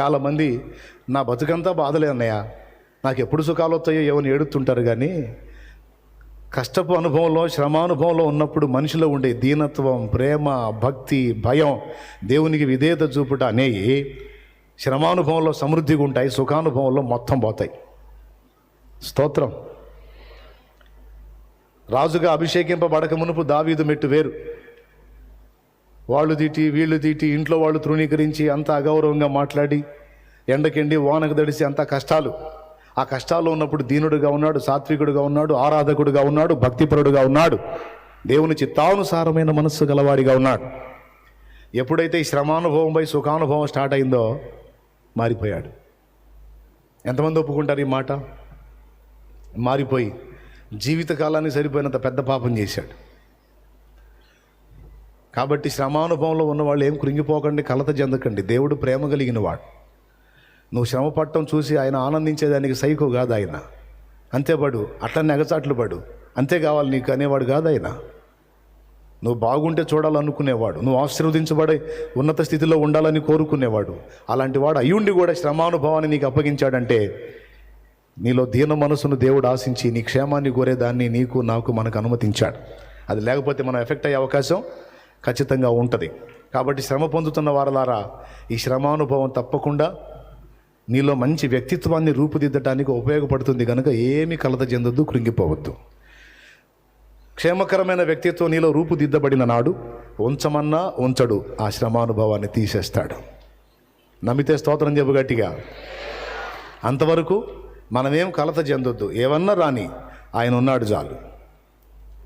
చాలామంది నా బతుకంతా బాధలే అన్నయ్య. నాకు ఎప్పుడు సుఖాలు వస్తాయో ఏమని ఏడుతుంటారు కానీ కష్టపు అనుభవంలో శ్రమానుభవంలో ఉన్నప్పుడు మనిషిలో ఉండే దీనత్వం ప్రేమ భక్తి భయం దేవునికి విధేయత చూపుట అనేవి శ్రమానుభవంలో సమృద్ధిగా ఉంటాయి సుఖానుభవంలో మొత్తం పోతాయి. స్తోత్రం. రాజుగా అభిషేకింపబడక మునుపు దావీదు మెట్టు వేరు. వాళ్ళు తిట్టి వీళ్ళు తీటి ఇంట్లో వాళ్ళు తృణీకరించి అంత అగౌరవంగా మాట్లాడి ఎండకెండి వానకు తడిసి అంత కష్టాలు. ఆ కష్టాల్లో ఉన్నప్పుడు దీనుడుగా ఉన్నాడు సాత్వికుడుగా ఉన్నాడు ఆరాధకుడుగా ఉన్నాడు భక్తిపరుడుగా ఉన్నాడు. దేవుని చిత్తానుసారమైన మనస్సు గలవాడిగా ఉన్నాడు. ఎప్పుడైతే ఈ శ్రమానుభవంపై సుఖానుభవం స్టార్ట్ అయిందో మారిపోయాడు. ఎంతమంది ఒప్పుకుంటారు ఈ మాట? మారిపోయి జీవితకాలానికి సరిపోయినంత పెద్ద పాపం చేశాడు. కాబట్టి శ్రమానుభవంలో ఉన్న వాళ్ళు ఏం కృంగిపోకండి కలత చెందకండి. దేవుడు ప్రేమ కలిగిన వాడు. నువ్వు శ్రమ పట్టడం చూసి ఆయన ఆనందించేదానికి సైకో కాదు ఆయన. అంతేపడు అట్లా నెగచాట్లు పడు. అంతే కావాలి నీకు అనేవాడు కాదు ఆయన. నువ్వు బాగుంటే చూడాలనుకునేవాడు. నువ్వు ఆశీర్వదించబడే ఉన్నత స్థితిలో ఉండాలని కోరుకునేవాడు. అలాంటి వాడు అయ్యుండి కూడా శ్రమానుభవాన్ని నీకు అప్పగించాడంటే నీలో దీన మనసును దేవుడు ఆశించి నీ క్షేమాన్ని కోరేదాన్ని నీకు నాకు మనకు అనుమతించాడు. అది లేకపోతే మనం ఎఫెక్ట్ అయ్యే అవకాశం ఖచ్చితంగా ఉంటుంది. కాబట్టి శ్రమ పొందుతున్న వారలారా ఈ శ్రమానుభవం తప్పకుండా నీలో మంచి వ్యక్తిత్వాన్ని రూపుదిద్దడానికి ఉపయోగపడుతుంది కనుక ఏమి కలత చెందొద్దు కృంగిపోవద్దు. క్షేమకరమైన వ్యక్తిత్వం నీలో రూపుదిద్దబడిన నాడు ఉంచమన్నా ఉంచడు ఆ శ్రమానుభవాన్ని తీసేస్తాడు. నమ్మితే స్తోత్రం చెప్పు గట్టిగా. అంతవరకు మనమేం కలత చెందొద్దు. ఏమన్నా రాని ఆయన ఉన్నాడు చాలు.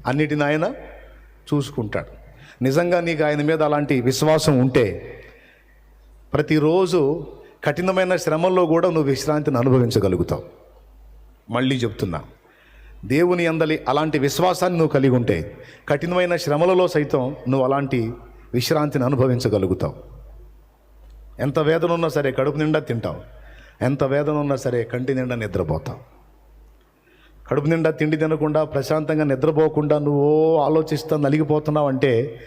అన్నిటిని ఆయన చూసుకుంటాడు. నిజంగా నీకు ఆయన మీద అలాంటి విశ్వాసం ఉంటే ప్రతిరోజు కఠినమైన శ్రమల్లో కూడా నువ్వు విశ్రాంతిని అనుభవించగలుగుతావు. మళ్ళీ చెప్తున్నా దేవుని అందలి అలాంటి విశ్వాసాన్ని నువ్వు కలిగి ఉంటే కఠినమైన శ్రమలలో సైతం నువ్వు అలాంటి విశ్రాంతిని అనుభవించగలుగుతావు. ఎంత వేదన ఉన్నా సరే కడుపు నిండా తింటావు ఎంత వేదన ఉన్నా సరే కంటి నిండా నిద్రపోతావు. కడుపు నిండా తిండి తినకుండా ప్రశాంతంగా నిద్రపోకుండా నువ్వు ఆలోచిస్తా నలిగిపోతున్నావు అంటే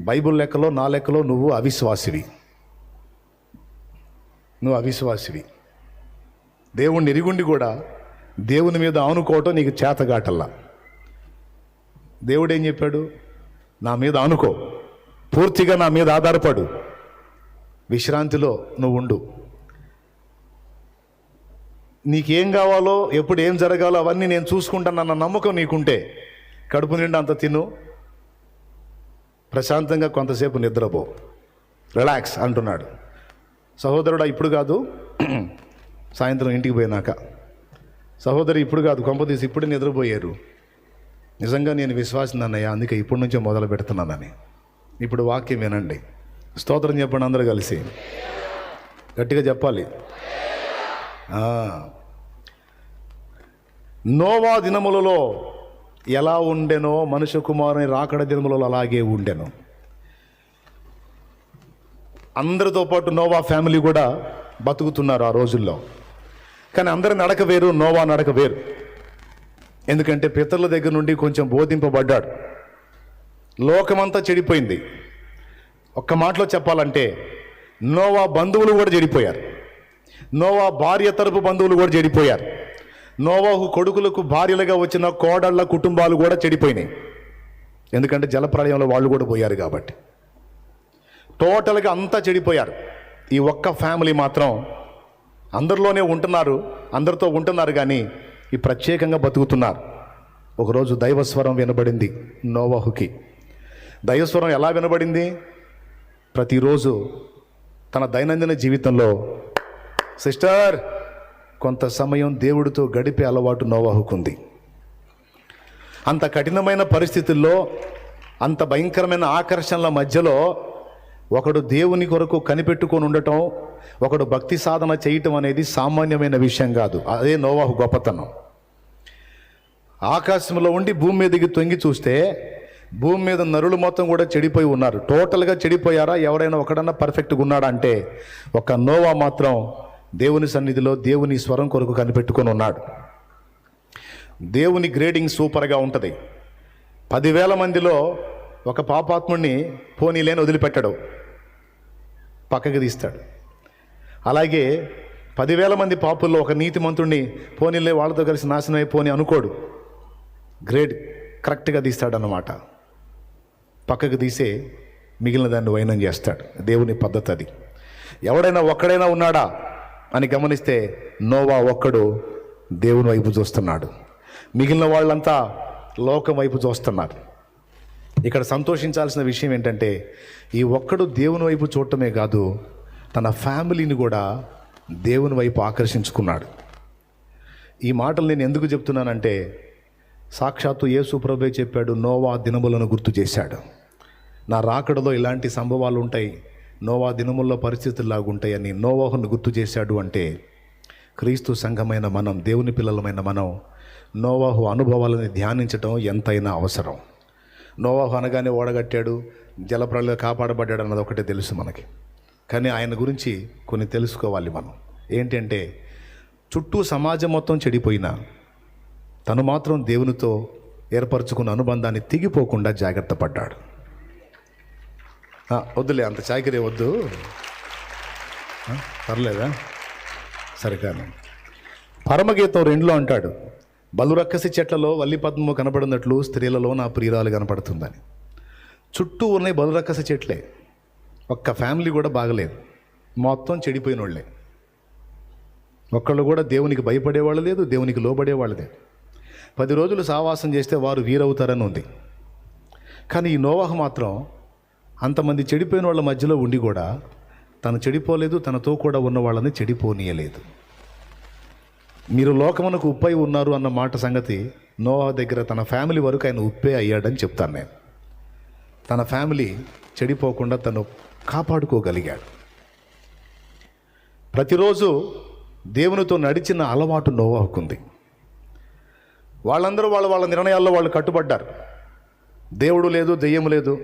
బైబిల్ లెక్కలో నా లెక్కలో నువ్వు అవిశ్వాసివి. నువ్వు అవిశ్వాసివి. దేవుణ్ణి ఎరిగుండి కూడా దేవుని మీద ఆనుకోవటం నీకు చేతగాటల్లా. దేవుడు ఏం చెప్పాడు? నా మీద ఆనుకో. పూర్తిగా నా మీద ఆధారపడు. విశ్రాంతిలో నువ్వు ఉండు నీకేం కావాలో ఎప్పుడు ఏం జరగాలో అవన్నీ నేను చూసుకుంటానన్న నమ్మకం నీకుంటే కడుపు నిండా అంత తిను. ప్రశాంతంగా కొంతసేపు నిద్రపో. రిలాక్స్ అంటున్నాడు. సహోదరుడా ఇప్పుడు కాదు. సాయంత్రం ఇంటికి పోయినాక. సహోదరి ఇప్పుడు కాదు. కొంపదీసి ఇప్పుడే నిద్రపోయారు. నిజంగా నేను విశ్వాసనన్నయ్య అందుకే ఇప్పటి నుంచే మొదలు పెడుతున్నానని. ఇప్పుడు వాక్యం వినండి. స్తోత్రం చెప్పండి అందరూ కలిసి. గట్టిగా చెప్పాలి. నోవా దినములలో ఎలా ఉండెనో మనుష్య కుమారుని రాకడ దినములలో అలాగే ఉండెను. అందరితో పాటు నోవా ఫ్యామిలీ కూడా బతుకుతున్నారు ఆ రోజుల్లో. కానీ అందరి నడక వేరు నోవా నడక వేరు. ఎందుకంటే పితరుల దగ్గర నుండి కొంచెం బోధింపబడ్డాడు. లోకమంతా చెడిపోయింది. ఒక్క మాటలో చెప్పాలంటే నోవా బంధువులు కూడా చెడిపోయారు. నోవా భార్య తరపు బంధువులు కూడా చెడిపోయారు. నోవాహు కొడుకులకు భార్యలుగా వచ్చిన కోడళ్ళ కుటుంబాలు కూడా చెడిపోయినాయి. ఎందుకంటే జలప్రళయంలో వాళ్ళు కూడా పోయారు కాబట్టి. టోటల్గా అంతా చెడిపోయారు. ఈ ఒక్క ఫ్యామిలీ మాత్రం అందరిలోనే ఉంటున్నారు అందరితో ఉంటున్నారు కానీ ఈ ప్రత్యేకంగా బతుకుతున్నారు. ఒకరోజు దైవస్వరం వినబడింది నోవాహుకి. దైవస్వరం ఎలా వినబడింది? ప్రతిరోజు తన దైనందిన జీవితంలో సిస్టర్ కొంత సమయం దేవుడితో గడిపే అలవాటు నోవాహుకుంది. అంత కఠినమైన పరిస్థితుల్లో అంత భయంకరమైన ఆకర్షణల మధ్యలో ఒకడు దేవుని కొరకు కనిపెట్టుకొని ఉండటం ఒకడు భక్తి సాధన చేయటం అనేది సామాన్యమైన విషయం కాదు. అదే నోవాహు గొప్పతనం. ఆకాశంలో ఉండి భూమి మీదకి తొంగి చూస్తే భూమి మీద నరులు మొత్తం కూడా చెడిపోయి ఉన్నారు. టోటల్గా చెడిపోయారా? ఎవరైనా ఒకడన్నా పర్ఫెక్ట్గా ఉన్నాడా అంటే ఒక నోవా మాత్రం దేవుని సన్నిధిలో దేవుని స్వరం కొరకు కనిపెట్టుకొని ఉన్నాడు. దేవుని గ్రేడింగ్ సూపర్గా ఉంటుంది. పదివేల మందిలో ఒక పాపాత్ముడిని పోనీలేని వదిలిపెట్టడు. పక్కకి తీస్తాడు. అలాగే పదివేల మంది పాపుల్లో ఒక నీతిమంతుణ్ణి పోనీలే వాళ్ళతో కలిసి నాశనం అయిపోని అనుకోడు. గ్రేడ్ కరెక్ట్గా తీస్తాడన్నమాట. పక్కకు తీసే మిగిలిన దాన్ని వైనం చేస్తాడు. దేవుని పద్ధతి అది. ఎవడైనా ఒక్కడైనా ఉన్నాడా? అని గమనిస్తే నోవా ఒక్కడు దేవుని వైపు చూస్తున్నాడు. మిగిలిన వాళ్ళంతా లోకం వైపు చూస్తున్నారు. ఇక్కడ సంతోషించాల్సిన విషయం ఏంటంటే ఈ ఒక్కడు దేవుని వైపు చూడటమే కాదు తన ఫ్యామిలీని కూడా దేవుని వైపు ఆకర్షించుకున్నాడు. ఈ మాటలు నేను ఎందుకు చెప్తున్నానంటే సాక్షాత్తు యేసు ప్రభే చెప్పాడు నోవా దినములను గుర్తు చేశాడు. నా రాకడలో ఇలాంటి సంభవాలు ఉంటాయి. నోవా దినముల్లో పరిస్థితుల్లాగుంటాయని నోవాహును గుర్తు చేశాడు అంటే క్రీస్తు సంఘమైన మనం దేవుని పిల్లలమైన మనం నోవాహు అనుభవాలని ధ్యానించడం ఎంతైనా అవసరం. నోవాహు అనగానే ఓడగట్టాడు జలప్రలయ కాపాడబడ్డాడు అన్నది ఒకటే తెలుసు మనకి. కానీ ఆయన గురించి కొన్ని తెలుసుకోవాలి మనం. ఏంటంటే చుట్టూ సమాజం మొత్తం చెడిపోయినా తను మాత్రం దేవునితో ఏర్పరచుకున్న అనుబంధాన్ని తెగిపోకుండా జాగ్రత్త పడ్డాడు. వద్దులే అంత చాకరీ వద్దు. పర్లేదా? సరే కానీ పరమగీతం రెండులో అంటాడు బలురక్కసి చెట్లలో వల్లి పద్మము కనపడినట్లు స్త్రీలలో నా ప్రియురాలు కనపడుతుందని. చుట్టూ ఉన్నాయి బలురక్కసి చెట్లే ఒక్క ఫ్యామిలీ కూడా బాగలేదు. మొత్తం చెడిపోయిన వాళ్ళే ఒక్కళ్ళు కూడా దేవునికి భయపడేవాళ్ళు లేదు దేవునికి లోబడేవాళ్ళు లేదు. పది రోజులు సావాసం చేస్తే వారు వీరవుతారని ఉంది. కానీ ఈ నోవాహ మాత్రం అంతమంది చెడిపోయిన వాళ్ళ మధ్యలో ఉండి కూడా తను చెడిపోలేదు తనతో కూడా ఉన్న వాళ్ళని చెడిపోనీయలేదు. మీరు లోకమునకు ఉప్పై ఉన్నారు అన్న మాట సంగతి నోవా దగ్గర తన ఫ్యామిలీ వరకు ఆయన ఉప్పే అయ్యాడని చెప్తాను నేను. తన ఫ్యామిలీ చెడిపోకుండా తను కాపాడుకోగలిగాడు. ప్రతిరోజు దేవునితో నడిచిన అలవాటు నోవాకుంది. వాళ్ళందరూ వాళ్ళ వాళ్ళ నిర్ణయాల్లో వాళ్ళు కట్టుబడ్డారు. దేవుడు లేదు దెయ్యం లేదు.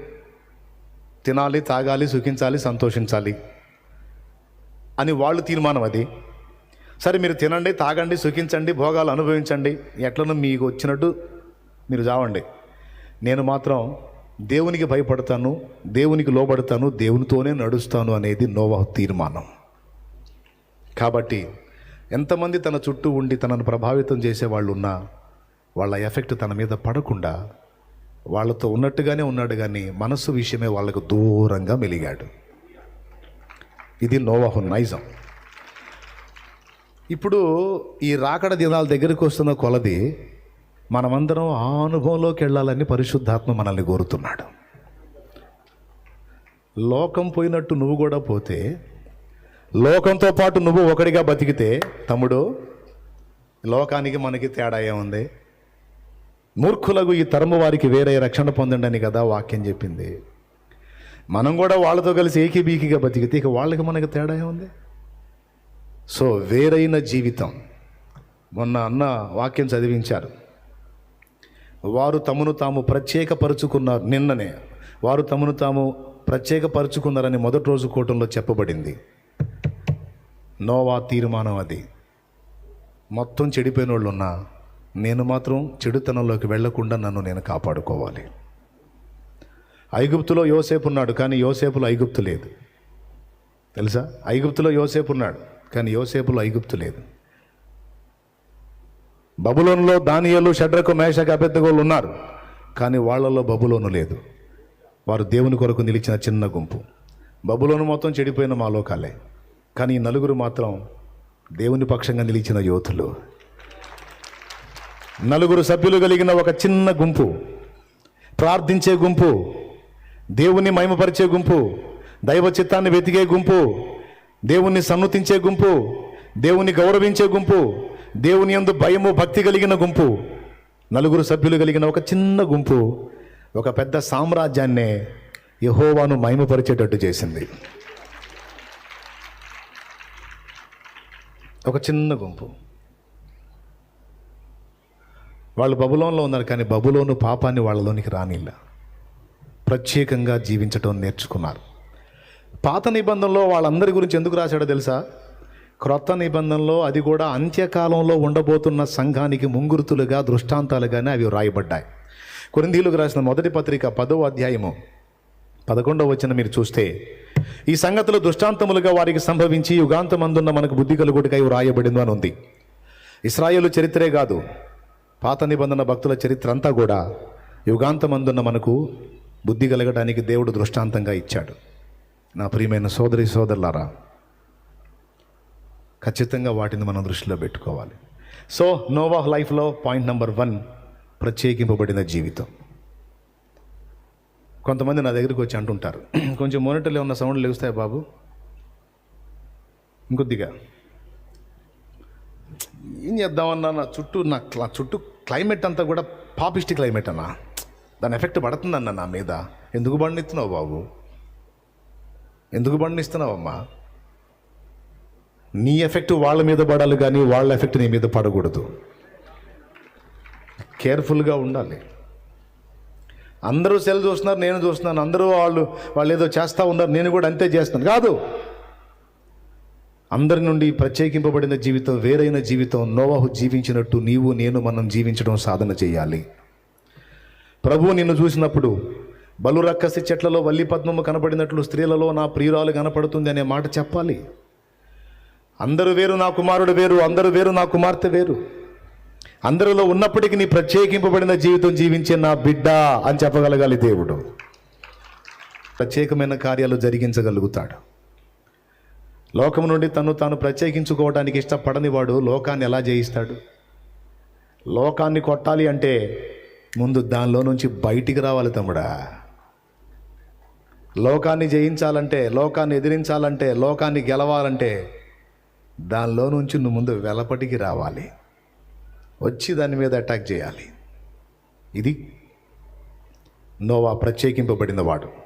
తినాలి తాగాలి సుఖించాలి సంతోషించాలి అని వాళ్ళు తీర్మానం అది. సరే మీరు తినండి తాగండి సుఖించండి భోగాలు అనుభవించండి ఎట్లనో మీకు వచ్చినట్టు మీరు చావండి. నేను మాత్రం దేవునికి భయపడతాను దేవునికి లోబడతాను దేవునితోనే నడుస్తాను అనేది నోవా తీర్మానం. కాబట్టి ఎంతమంది తన చుట్టూ ఉండి తనను ప్రభావితం చేసే వాళ్ళు ఉన్నా వాళ్ళ ఎఫెక్ట్ తన మీద పడకుండా వాళ్ళతో ఉన్నట్టుగానే ఉన్నాడు కానీ మనస్సు విషయమే వాళ్ళకు దూరంగా మెలిగాడు. ఇది నోవాహు నైజం. ఇప్పుడు ఈ రాకడ దినాల దగ్గరికి వస్తున్న కొలది మనమందరం ఆ అనుభవంలోకి వెళ్ళాలని పరిశుద్ధాత్మ మనల్ని కోరుతున్నాడు. లోకం పోయినట్టు నువ్వు కూడా పోతే లోకంతో పాటు నువ్వు ఒకడిగా బతికితే తమ్ముడు లోకానికి మనకి తేడా ఏముంది? మూర్ఖులకు ఈ తరము వారికి వేరే రక్షణ పొందండి కదా వాక్యం చెప్పింది. మనం కూడా వాళ్ళతో కలిసి ఏకీబీకిగా బతికితే ఇక వాళ్ళకి మనకి తేడా ఏముంది? సో వేరైన జీవితం. మొన్న అన్న వాక్యం చదివించారు. వారు తమను తాము ప్రత్యేకపరుచుకున్నారు నిన్ననే. వారు తమను తాము ప్రత్యేకపరుచుకున్నారని మొదటి రోజు కూటంలో చెప్పబడింది. నోవా తీర్మానం అది. మొత్తం చెడిపోయిన వాళ్ళు ఉన్నా నేను మాత్రం చెడుతనంలోకి వెళ్ళకుండా నన్ను నేను కాపాడుకోవాలి. ఐగుప్తులో యోసేపు ఉన్నాడు కానీ యోసేపులో ఐగుప్తు లేదు. తెలుసా? ఐగుప్తులో యోసేపు ఉన్నాడు కానీ యోసేపులో ఐగుప్తు లేదు. బబులోనులో దానియలు షడ్రకు మేషకు అభ్యర్థగోళ్ళు ఉన్నారు కానీ వాళ్ళలో బబులోను లేదు. వారు దేవుని కొరకు నిలిచిన చిన్న గుంపు. బబులోను మొత్తం చెడిపోయిన మా లోకాలే కానీ ఈ నలుగురు మాత్రం దేవుని పక్షంగా నిలిచిన యోధులు. నలుగురు సభ్యులు కలిగిన ఒక చిన్న గుంపు ప్రార్థించే గుంపు దేవుని మహిమపరిచే గుంపు దైవ చిత్తాన్ని వెతికే గుంపు దేవుణ్ణి సన్నుతించే గుంపు దేవుని గౌరవించే గుంపు దేవుని యందు భయము భక్తి కలిగిన గుంపు. నలుగురు సభ్యులు కలిగిన ఒక చిన్న గుంపు ఒక పెద్ద సామ్రాజ్యాన్నే యహోవాను మహిమపరిచేటట్టు చేసింది. ఒక చిన్న గుంపు. వాళ్ళు బబులోన్లో ఉన్నారు కానీ బబులోను పాపాన్ని వాళ్ళలోనికి రానిల్ల. ప్రత్యేకంగా జీవించటం నేర్చుకున్నారు. పాత నిబంధనలో వాళ్ళందరి గురించి ఎందుకు రాశాడో తెలుసా? క్రొత్త నిబంధనలో అది కూడా అంత్యకాలంలో ఉండబోతున్న సంఘానికి ముంగురుతులుగా దృష్టాంతాలుగానే అవి రాయబడ్డాయి కొరిందీలకు రాసిన మొదటి పత్రిక పదవ అధ్యాయము పదకొండవ వచ్చిన మీరు చూస్తే ఈ సంగతులు దృష్టాంతములుగా వారికి సంభవించి యుగాంతమందున్న మనకు బుద్ధి కలుగుటికై వ్రాయబడింది అని ఉంది. ఇస్రాయేలు చరిత్రే కాదు. పాత నిబంధన భక్తుల చరిత్ర అంతా కూడా యుగాంతమందున్న మనకు బుద్ధి కలగడానికి దేవుడు దృష్టాంతంగా ఇచ్చాడు. నా ప్రియమైన సోదరి సోదరులారా ఖచ్చితంగా వాటిని మనం దృష్టిలో పెట్టుకోవాలి. సో నోవా లైఫ్లో పాయింట్ నెంబర్ వన్ ప్రత్యేకింపబడిన జీవితం. కొంతమంది నా దగ్గరికి వచ్చి అంటుంటారు కొంచెం మోనిటర్లో ఉన్న సౌండ్లు లేస్తాయి బాబు? ఇంకొద్దిగా ఏం చేద్దామన్నా నా చుట్టూ నా క్లా- చుట్టూ క్లైమేట్ అంతా కూడా పాపిస్ట్ క్లైమేట్ అన్నా. దాని ఎఫెక్ట్ పడుతుందన్న నా మీద. ఎందుకు బండిస్తున్నావు బాబు? ఎందుకు బండిస్తున్నావమ్మా నీ ఎఫెక్ట్ వాళ్ళ మీద పడాలి కానీ వాళ్ళ ఎఫెక్ట్ నీ మీద పడకూడదు. కేర్ఫుల్గా ఉండాలి. అందరూ సెల్ చూస్తున్నారు నేను చూస్తున్నాను. అందరూ వాళ్ళు వాళ్ళు ఏదో చేస్తూ ఉన్నారు. నేను కూడా అంతే చేస్తున్నాను. కాదు. అందరి నుండి ప్రత్యేకింపబడిన జీవితం వేరైన జీవితం నోవాహు జీవించినట్టు నీవు నేను మనం జీవించడం సాధన చేయాలి. ప్రభువు నిన్ను చూసినప్పుడు బలు రక్కసి చెట్లలో వల్లి పద్మము కనపడినట్లు స్త్రీలలో నా ప్రియురాలు కనపడుతుంది అనే మాట చెప్పాలి. అందరూ వేరు నా కుమారుడు వేరు అందరూ వేరు నా కుమార్తె వేరు. అందరిలో ఉన్నప్పటికీ నీ ప్రత్యేకింపబడిన జీవితం జీవించే నా బిడ్డ అని చెప్పగలగాలి దేవుడు. ప్రత్యేకమైన కార్యాలు జరిగించగలుగుతాడు. లోకము నుండి తను తాను ప్రత్యేకించుకోవడానికి ఇష్టపడని వాడు లోకాన్ని ఎలా జయిస్తాడు? లోకాన్ని కొట్టాలి అంటే ముందు దానిలో నుంచి బయటికి రావాలి తమ్ముడా. లోకాన్ని జయించాలంటే లోకాన్ని ఎదిరించాలంటే లోకాన్ని గెలవాలంటే దానిలో నుంచి నువ్వు ముందు వెలపటికి రావాలి. వచ్చి దాని మీద అటాక్ చేయాలి. ఇది నోవా ప్రత్యేకింపబడిన వాడు.